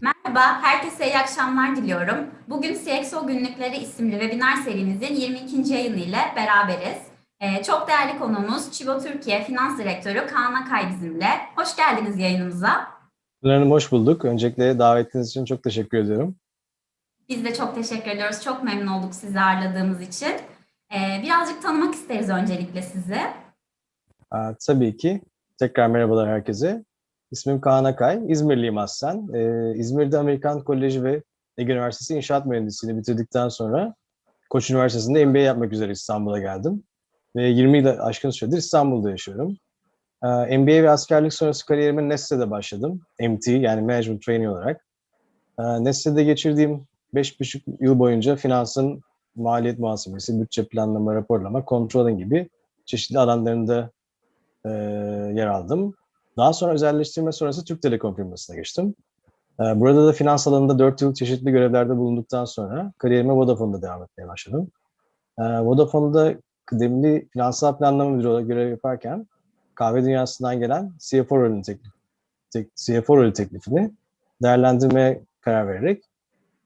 Merhaba, herkese iyi akşamlar diliyorum. Bugün CXO Günlükleri isimli webinar serimizin 22. yayını ile beraberiz. Ee, çok değerli konuğumuz Çibo Türkiye Finans Direktörü Kaan Akay bizimle. Hoş geldiniz yayınımıza. Hanım hoş bulduk. Öncelikle davetiniz için çok teşekkür ediyorum. Biz de çok teşekkür ediyoruz. Çok memnun olduk sizi ağırladığımız için. Ee, birazcık tanımak isteriz öncelikle sizi. Aa, tabii ki. Tekrar merhabalar herkese. İsmim Kaan Akay. İzmirliyim aslen. Ee, İzmir'de Amerikan Koleji ve Ege Üniversitesi İnşaat Mühendisliğini bitirdikten sonra Koç Üniversitesi'nde MBA yapmak üzere İstanbul'a geldim. Ve 20 yıl aşkın süredir İstanbul'da yaşıyorum. Ee, MBA ve askerlik sonrası kariyerime Nestle'de başladım. MT yani Management Trainee olarak. Ee, Nestle'de geçirdiğim 5,5 yıl boyunca finansın maliyet muhasebesi, bütçe planlama, raporlama, controlling gibi çeşitli alanlarında e, yer aldım. Daha sonra özelleştirme sonrası Türk Telekom firmasına geçtim. E, burada da finans alanında 4 yıl çeşitli görevlerde bulunduktan sonra kariyerime Vodafone'da devam etmeye başladım. E, Vodafone'da kıdemli finansal planlama müdürü olarak görev yaparken kahve dünyasından gelen CFO rolü, teklif, tek, CFO rolü teklifini değerlendirmeye karar vererek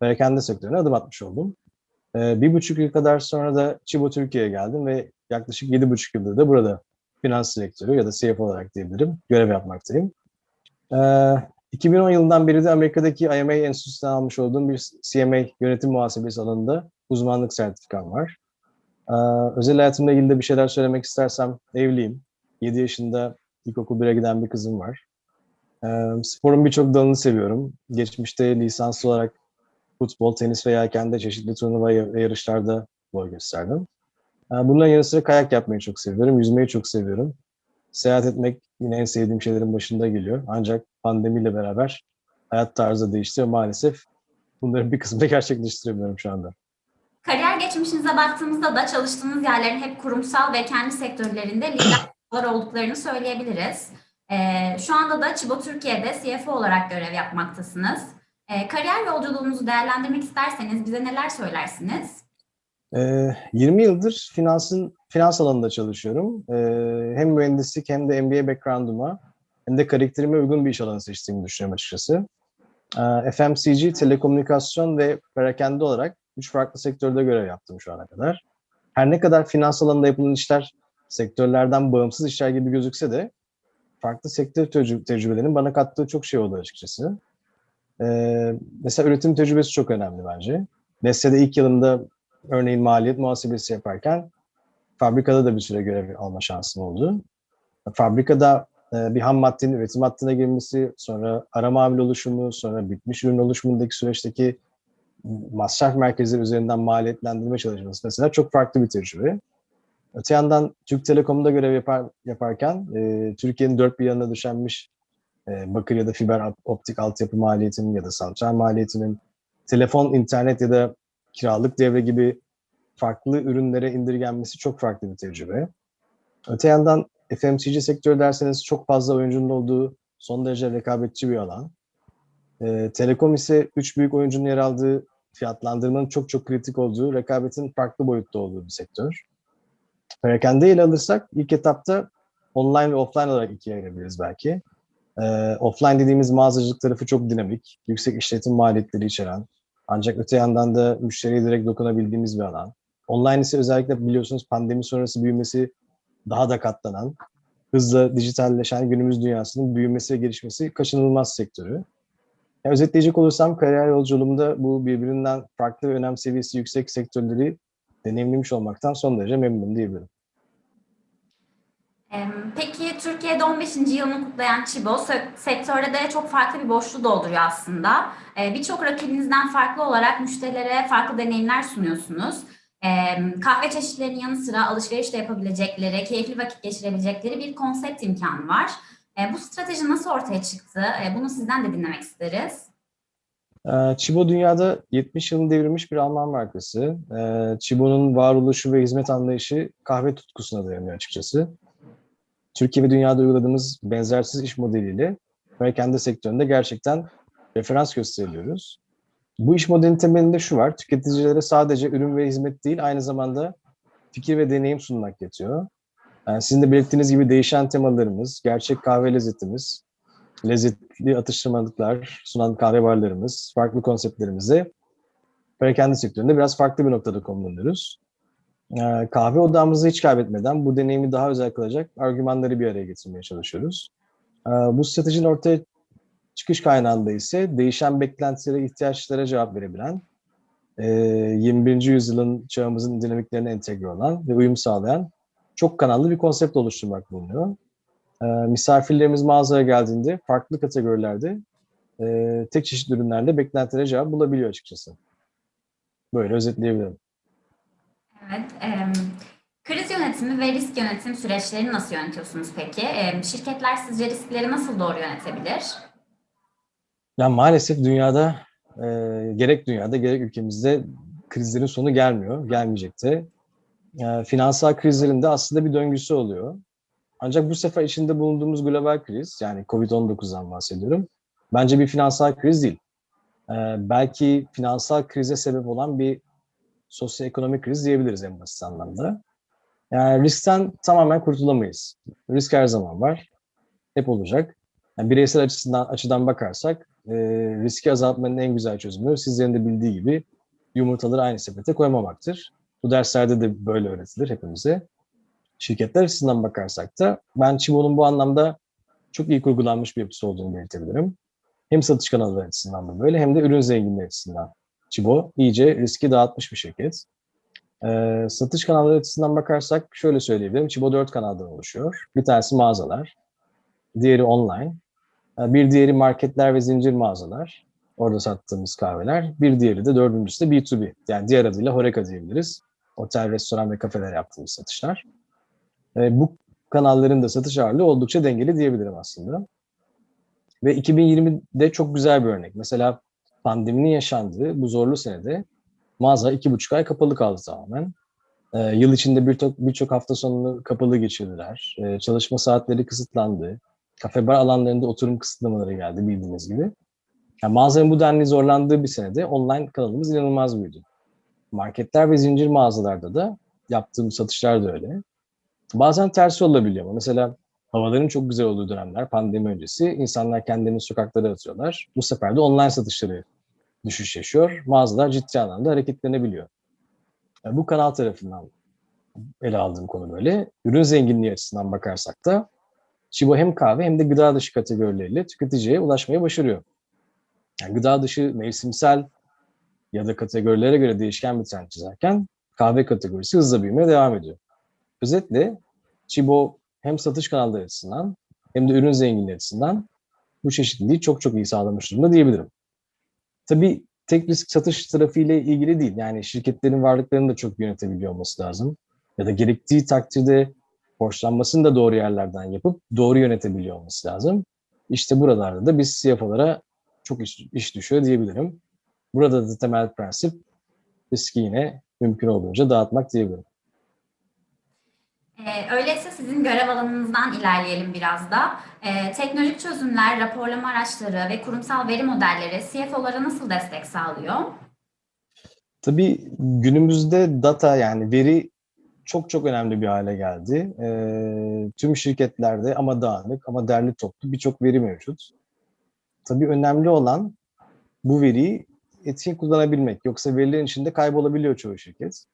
perakende sektörüne adım atmış oldum. E, bir buçuk yıl kadar sonra da Çibo Türkiye'ye geldim ve yaklaşık yedi buçuk yıldır da burada finans direktörü ya da CFO olarak diyebilirim. Görev yapmaktayım. Ee, 2010 yılından beri de Amerika'daki IMA Enstitüsü'nden almış olduğum bir CMA yönetim muhasebesi alanında uzmanlık sertifikam var. Ee, özel hayatımla ilgili de bir şeyler söylemek istersem evliyim. 7 yaşında ilkokul 1'e giden bir kızım var. Ee, sporun birçok dalını seviyorum. Geçmişte lisanslı olarak futbol, tenis ve yelkende çeşitli turnuva ve yarışlarda boy gösterdim. Bunların yanı sıra kayak yapmayı çok seviyorum, yüzmeyi çok seviyorum. Seyahat etmek yine en sevdiğim şeylerin başında geliyor. Ancak pandemiyle beraber hayat tarzı değişti ve maalesef bunların bir kısmını gerçekleştiremiyorum şu anda. Kariyer geçmişinize baktığımızda da çalıştığınız yerlerin hep kurumsal ve kendi sektörlerinde liderler olduklarını söyleyebiliriz. Ee, şu anda da Çibo Türkiye'de CFO olarak görev yapmaktasınız. Ee, kariyer yolculuğunuzu değerlendirmek isterseniz bize neler söylersiniz? 20 yıldır finansın finans alanında çalışıyorum. Hem mühendislik hem de MBA background'uma hem de karakterime uygun bir iş alanı seçtiğimi düşünüyorum açıkçası. FMCG, telekomünikasyon ve perakende olarak üç farklı sektörde görev yaptım şu ana kadar. Her ne kadar finans alanında yapılan işler sektörlerden bağımsız işler gibi gözükse de farklı sektör tecrübelerinin bana kattığı çok şey oldu açıkçası. Mesela üretim tecrübesi çok önemli bence. Nestle'de ilk yılımda örneğin maliyet muhasebesi yaparken fabrikada da bir süre görev alma şansım oldu. Fabrikada e, bir ham maddenin üretim hattına girmesi, sonra ara mamul oluşumu, sonra bitmiş ürün oluşumundaki süreçteki masraf merkezleri üzerinden maliyetlendirme çalışması mesela çok farklı bir tecrübe. Öte yandan Türk Telekom'da görev yapar, yaparken e, Türkiye'nin dört bir yanına döşenmiş e, bakır ya da fiber optik altyapı maliyetinin ya da santral maliyetinin telefon, internet ya da kiralık devre gibi farklı ürünlere indirgenmesi çok farklı bir tecrübe. Öte yandan FMCG sektörü derseniz çok fazla oyuncunun olduğu son derece rekabetçi bir alan. E, Telekom ise üç büyük oyuncunun yer aldığı fiyatlandırmanın çok çok kritik olduğu, rekabetin farklı boyutta olduğu bir sektör. Perakende ile alırsak ilk etapta online ve offline olarak ikiye ayırabiliriz belki. E, offline dediğimiz mağazacılık tarafı çok dinamik, yüksek işletim maliyetleri içeren, ancak öte yandan da müşteriye direkt dokunabildiğimiz bir alan. Online ise özellikle biliyorsunuz pandemi sonrası büyümesi daha da katlanan, hızla dijitalleşen günümüz dünyasının büyümesi ve gelişmesi kaçınılmaz sektörü. Yani özetleyecek olursam kariyer yolculuğumda bu birbirinden farklı ve önem seviyesi yüksek sektörleri deneyimlemiş olmaktan son derece memnunum diyebilirim. Peki Türkiye'de 15. yılını kutlayan Çibo sektörde de çok farklı bir boşluğu dolduruyor aslında. Birçok rakibinizden farklı olarak müşterilere farklı deneyimler sunuyorsunuz. Kahve çeşitlerinin yanı sıra alışveriş de yapabilecekleri, keyifli vakit geçirebilecekleri bir konsept imkanı var. Bu strateji nasıl ortaya çıktı? Bunu sizden de dinlemek isteriz. Çibo dünyada 70 yılını devirmiş bir Alman markası. Çibo'nun varoluşu ve hizmet anlayışı kahve tutkusuna dayanıyor açıkçası. Türkiye ve dünyada uyguladığımız benzersiz iş modeliyle perakende sektöründe gerçekten referans gösteriliyoruz. Bu iş modelinin temelinde şu var, tüketicilere sadece ürün ve hizmet değil, aynı zamanda fikir ve deneyim sunmak yetiyor. Yani sizin de belirttiğiniz gibi değişen temalarımız, gerçek kahve lezzetimiz, lezzetli atıştırmalıklar sunan kahve barlarımız, farklı konseptlerimizi perakende sektöründe biraz farklı bir noktada konumlanıyoruz. Ee, kahve odamızı hiç kaybetmeden bu deneyimi daha özel kılacak argümanları bir araya getirmeye çalışıyoruz. Ee, bu stratejinin ortaya çıkış kaynağında ise değişen beklentilere, ihtiyaçlara cevap verebilen, e, 21. yüzyılın çağımızın dinamiklerine entegre olan ve uyum sağlayan çok kanallı bir konsept oluşturmak bulunuyor. Ee, misafirlerimiz mağazaya geldiğinde farklı kategorilerde e, tek çeşit ürünlerle beklentilere cevap bulabiliyor açıkçası. Böyle özetleyebilirim. Evet. em, kriz yönetimi ve risk yönetim süreçlerini nasıl yönetiyorsunuz peki? Şirketler sizce riskleri nasıl doğru yönetebilir? Ya maalesef dünyada e, gerek dünyada gerek ülkemizde krizlerin sonu gelmiyor, gelmeyecek de. E, finansal krizlerin de aslında bir döngüsü oluyor. Ancak bu sefer içinde bulunduğumuz global kriz, yani Covid-19'dan bahsediyorum, bence bir finansal kriz değil. E, belki finansal krize sebep olan bir sosyoekonomik kriz diyebiliriz en basit anlamda. Yani riskten tamamen kurtulamayız. Risk her zaman var, hep olacak. Yani bireysel açısından açıdan bakarsak e, riski azaltmanın en güzel çözümü sizlerin de bildiği gibi yumurtaları aynı sepete koymamaktır. Bu derslerde de böyle öğretilir hepimize. Şirketler açısından bakarsak da ben Çibo'nun bu anlamda çok iyi kurgulanmış bir yapısı olduğunu belirtebilirim. Hem satış kanalları açısından da böyle hem de ürün zenginliği açısından. Çibo iyice riski dağıtmış bir şirket. Ee, satış kanalları açısından bakarsak şöyle söyleyebilirim. Çibo 4 kanaldan oluşuyor. Bir tanesi mağazalar, diğeri online, ee, bir diğeri marketler ve zincir mağazalar. Orada sattığımız kahveler. Bir diğeri de dördüncüsü de B2B. Yani diğer adıyla Horeca diyebiliriz. Otel, restoran ve kafeler yaptığımız satışlar. Ee, bu kanalların da satış ağırlığı oldukça dengeli diyebilirim aslında. Ve 2020'de çok güzel bir örnek. Mesela pandeminin yaşandığı bu zorlu senede mağaza iki buçuk ay kapalı kaldı tamamen. Ee, yıl içinde birçok birçok hafta sonunu kapalı geçirdiler. Ee, çalışma saatleri kısıtlandı. Kafe bar alanlarında oturum kısıtlamaları geldi bildiğiniz gibi. Yani mağazanın bu denli zorlandığı bir senede online kanalımız inanılmaz büyüdü. Marketler ve zincir mağazalarda da yaptığım satışlar da öyle. Bazen tersi olabiliyor ama mesela havaların çok güzel olduğu dönemler pandemi öncesi insanlar kendilerini sokaklara atıyorlar. Bu sefer de online satışları düşüş yaşıyor. Mağazalar ciddi anlamda hareketlenebiliyor. Yani bu kanal tarafından ele aldığım konu böyle. Ürün zenginliği açısından bakarsak da Çibo hem kahve hem de gıda dışı kategorileriyle tüketiciye ulaşmayı başarıyor. Yani gıda dışı mevsimsel ya da kategorilere göre değişken bir trend çizerken kahve kategorisi hızla büyümeye devam ediyor. Özetle Çibo hem satış kanalları açısından hem de ürün zenginliği açısından bu çeşitliliği çok çok iyi sağlamış durumda diyebilirim. Tabii tek risk satış tarafıyla ilgili değil. Yani şirketlerin varlıklarını da çok yönetebiliyor olması lazım. Ya da gerektiği takdirde borçlanmasını da doğru yerlerden yapıp doğru yönetebiliyor olması lazım. İşte buralarda da biz CFO'lara çok iş, iş düşüyor diyebilirim. Burada da temel prensip riski yine mümkün olduğunca dağıtmak diyebilirim. Ee, öyleyse sizin görev alanınızdan ilerleyelim biraz da. Ee, teknolojik çözümler, raporlama araçları ve kurumsal veri modelleri CFO'lara nasıl destek sağlıyor? Tabii günümüzde data yani veri çok çok önemli bir hale geldi. Ee, tüm şirketlerde ama dağınık ama derli toplu birçok veri mevcut. Tabii önemli olan bu veriyi etkin kullanabilmek. Yoksa verilerin içinde kaybolabiliyor çoğu şirket.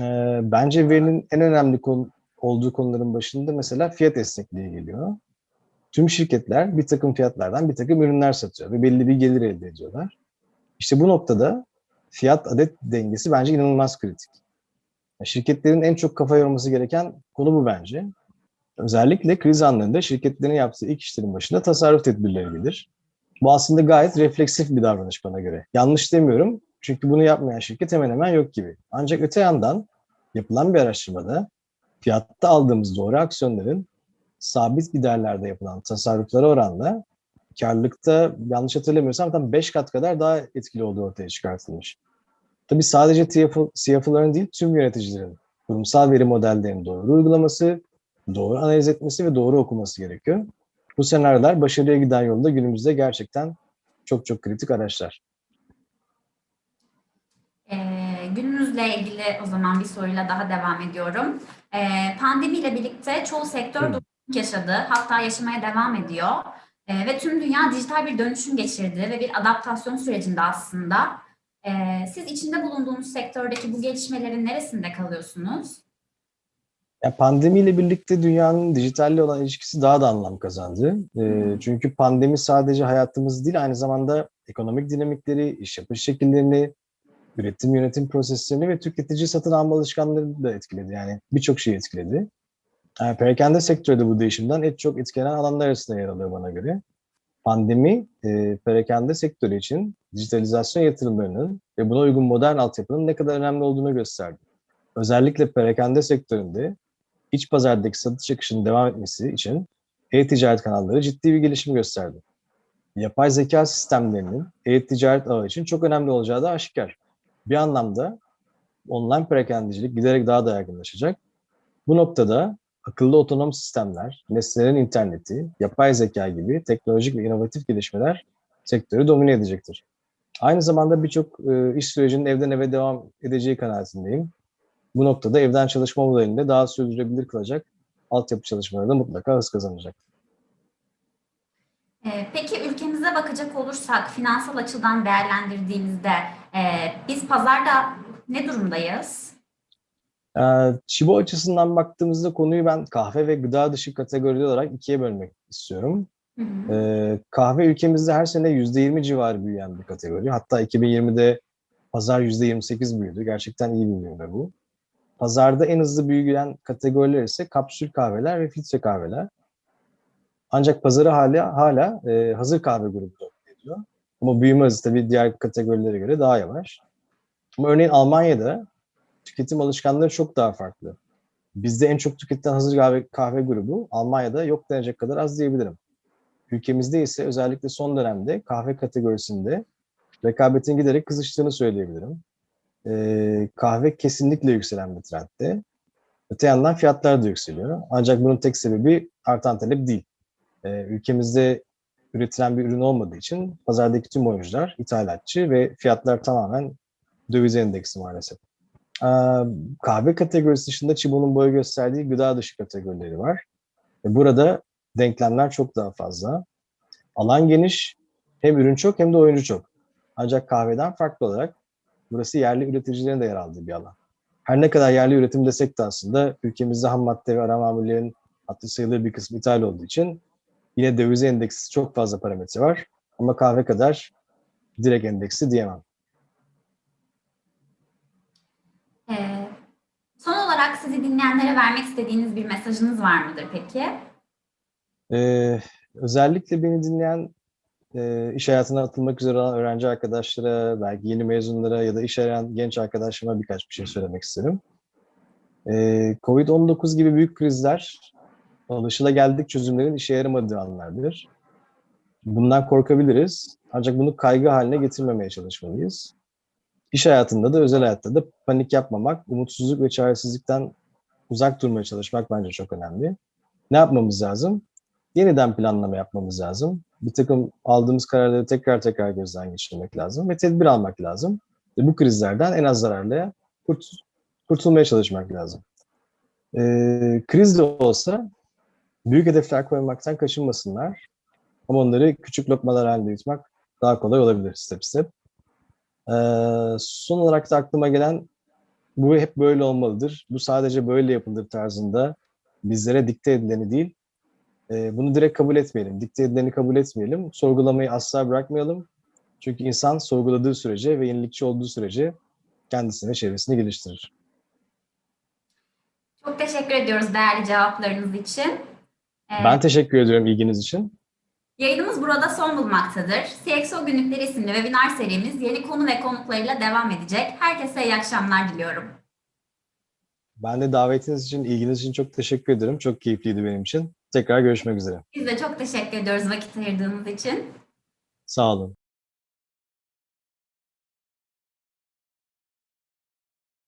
Ee, bence verinin en önemli konu, olduğu konuların başında mesela fiyat esnekliği geliyor. Tüm şirketler bir takım fiyatlardan bir takım ürünler satıyor ve belli bir gelir elde ediyorlar. İşte bu noktada fiyat adet dengesi bence inanılmaz kritik. Şirketlerin en çok kafa yorması gereken konu bu bence. Özellikle kriz anlarında şirketlerin yaptığı ilk işlerin başında tasarruf tedbirleri gelir. Bu aslında gayet refleksif bir davranış bana göre. Yanlış demiyorum çünkü bunu yapmayan şirket hemen hemen yok gibi. Ancak öte yandan yapılan bir araştırmada fiyatta aldığımız doğru aksiyonların sabit giderlerde yapılan tasarruflara oranla karlılıkta yanlış hatırlamıyorsam tam 5 kat kadar daha etkili olduğu ortaya çıkartılmış. Tabii sadece CFO, CFO'ların değil tüm yöneticilerin kurumsal veri modellerinin doğru uygulaması, doğru analiz etmesi ve doğru okuması gerekiyor. Bu senaryolar başarıya giden yolda günümüzde gerçekten çok çok kritik araçlar. Ee, günümüzle ilgili o zaman bir soruyla daha devam ediyorum. Ee, pandemiyle birlikte çoğu sektör Hı. Yaşadı, hatta yaşamaya devam ediyor. E, ve tüm dünya dijital bir dönüşüm geçirdi ve bir adaptasyon sürecinde aslında. E, siz içinde bulunduğunuz sektördeki bu gelişmelerin neresinde kalıyorsunuz? Ya pandemiyle birlikte dünyanın dijitalle olan ilişkisi daha da anlam kazandı. Hı. çünkü pandemi sadece hayatımız değil, aynı zamanda ekonomik dinamikleri, iş yapış şekillerini, üretim yönetim proseslerini ve tüketici satın alma alışkanlarını da etkiledi. Yani birçok şeyi etkiledi. Yani perakende sektörü de bu değişimden en çok etkilenen alanlar arasında yer alıyor bana göre. Pandemi, e, perakende sektörü için dijitalizasyon yatırımlarının ve buna uygun modern altyapının ne kadar önemli olduğunu gösterdi. Özellikle perakende sektöründe iç pazardaki satış akışının devam etmesi için e-ticaret kanalları ciddi bir gelişim gösterdi. Yapay zeka sistemlerinin e-ticaret ağı için çok önemli olacağı da aşikar. Bir anlamda online perakendecilik giderek daha da yaygınlaşacak. Bu noktada akıllı otonom sistemler, nesnelerin interneti, yapay zeka gibi teknolojik ve inovatif gelişmeler sektörü domine edecektir. Aynı zamanda birçok e, iş sürecinin evden eve devam edeceği kanaatindeyim. Bu noktada evden çalışma modelini de daha sürdürülebilir kılacak altyapı çalışmaları da mutlaka hız kazanacak. E, peki ülkemize bakacak olursak finansal açıdan değerlendirdiğimizde e, biz pazarda ne durumdayız? Ee, Çibo açısından baktığımızda konuyu ben kahve ve gıda dışı kategori olarak ikiye bölmek istiyorum. Hı hı. Ee, kahve ülkemizde her sene %20 civarı büyüyen bir kategori. Hatta 2020'de pazar %28 büyüdü. Gerçekten iyi bir büyüme bu. Pazarda en hızlı büyüyen kategoriler ise kapsül kahveler ve filtre kahveler. Ancak pazarı hala hala e, hazır kahve grubu ediyor. Ama büyüme hızı tabii diğer kategorilere göre daha yavaş. Ama örneğin Almanya'da tüketim alışkanlıkları çok daha farklı. Bizde en çok tüketilen hazır kahve, kahve grubu Almanya'da yok denecek kadar az diyebilirim. Ülkemizde ise özellikle son dönemde kahve kategorisinde rekabetin giderek kızıştığını söyleyebilirim. Ee, kahve kesinlikle yükselen bir trendde. Öte yandan fiyatlar da yükseliyor. Ancak bunun tek sebebi artan talep değil. Ee, ülkemizde üretilen bir ürün olmadığı için pazardaki tüm oyuncular ithalatçı ve fiyatlar tamamen döviz endeksi maalesef. Kahve kategorisi dışında Çibo'nun boy gösterdiği gıda dışı kategorileri var. Ve burada denklemler çok daha fazla. Alan geniş, hem ürün çok hem de oyuncu çok. Ancak kahveden farklı olarak burası yerli üreticilerin de yer aldığı bir alan. Her ne kadar yerli üretim desek de aslında ülkemizde ham madde ve ara mamullerin hatta sayılır bir kısmı ithal olduğu için yine döviz endeksi çok fazla parametre var. Ama kahve kadar direkt endeksi diyemem. E, son olarak sizi dinleyenlere vermek istediğiniz bir mesajınız var mıdır peki? Ee, özellikle beni dinleyen e, iş hayatına atılmak üzere olan öğrenci arkadaşlara, belki yeni mezunlara ya da iş arayan genç arkadaşlarıma birkaç bir şey söylemek isterim. Ee, Covid-19 gibi büyük krizler alışılageldik çözümlerin işe yaramadığı anlardır. Bundan korkabiliriz. Ancak bunu kaygı haline getirmemeye çalışmalıyız. İş hayatında da özel hayatta da panik yapmamak, umutsuzluk ve çaresizlikten uzak durmaya çalışmak bence çok önemli. Ne yapmamız lazım? Yeniden planlama yapmamız lazım. Bir takım aldığımız kararları tekrar tekrar gözden geçirmek lazım ve tedbir almak lazım. Ve bu krizlerden en az zararlıya kurt, kurtulmaya çalışmak lazım. Ee, kriz de olsa büyük hedefler koymaktan kaçınmasınlar. Ama onları küçük lokmalar halinde yutmak daha kolay olabilir step step. Ee, son olarak da aklıma gelen bu hep böyle olmalıdır. Bu sadece böyle yapılır tarzında bizlere dikte edileni değil, e, bunu direkt kabul etmeyelim. Dikte edileni kabul etmeyelim. Sorgulamayı asla bırakmayalım. Çünkü insan sorguladığı sürece ve yenilikçi olduğu sürece kendisini ve çevresini geliştirir. Çok teşekkür ediyoruz değerli cevaplarınız için. Ee, Ben teşekkür ediyorum ilginiz için. Yayınımız burada son bulmaktadır. CXO Günlükleri isimli webinar serimiz yeni konu ve konuklarıyla devam edecek. Herkese iyi akşamlar diliyorum. Ben de davetiniz için, ilginiz için çok teşekkür ederim. Çok keyifliydi benim için. Tekrar görüşmek üzere. Biz de çok teşekkür ediyoruz vakit ayırdığınız için. Sağ olun.